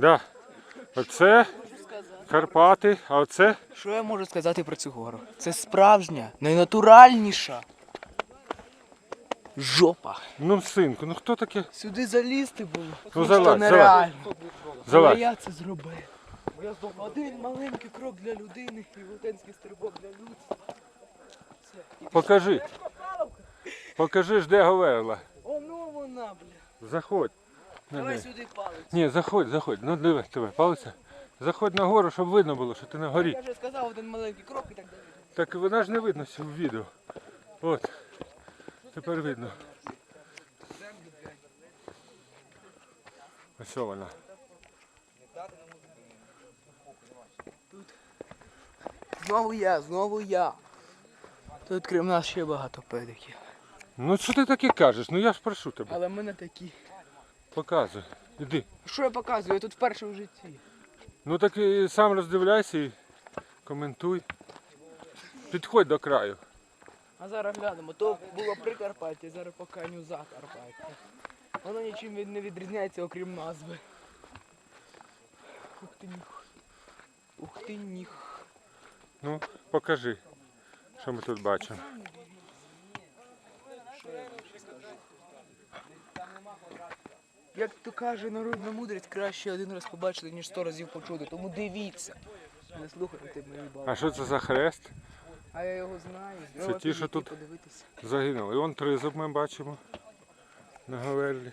Да. Оце Карпати, а оце Що я можу сказати про цю гору? Це справжня, найнатуральніша жопа. Ну, синку, ну хто таке? Сюди залізти було. Ну, Просто залазь, нереально. Але Залазь. я це зробив. Один маленький крок для людини і велетенський стрибок для людства. Покажи. Покажи ж, де Говерла. Оно вона, бля. Заходь. Давай сюди палець. Ні, заходь, заходь. Ну диви, тебе, палиця. Заходь на гору, щоб видно було, що ти на горі. Я вже сказав один маленький крок і так далі. Так вона ж не видно в відео. От. Тепер видно. Ось вона. Знову я, знову я. Тут крім нас ще багато педиків. Ну що ти таке кажеш? Ну я ж прошу тебе. Але ми не такі. Показуй. Іди. Що я показую? Я тут вперше в житті. Ну так і сам роздивляйся і коментуй. Підходь до краю. А зараз глянемо. То було Прикарпаття, зараз поканю Закарпаття. Воно нічим від- не відрізняється, окрім назви. Ух ти ніх. Ух ти ніх. Ну, покажи, що ми тут бачимо. Як то каже народна мудрість, краще один раз побачити, ніж сто разів почути. Тому дивіться. Не слухайте мої А що це за хрест? А я його знаю. Це ті, що тут? подивитися. Загинули. І вон тризуб ми бачимо на Говерлі.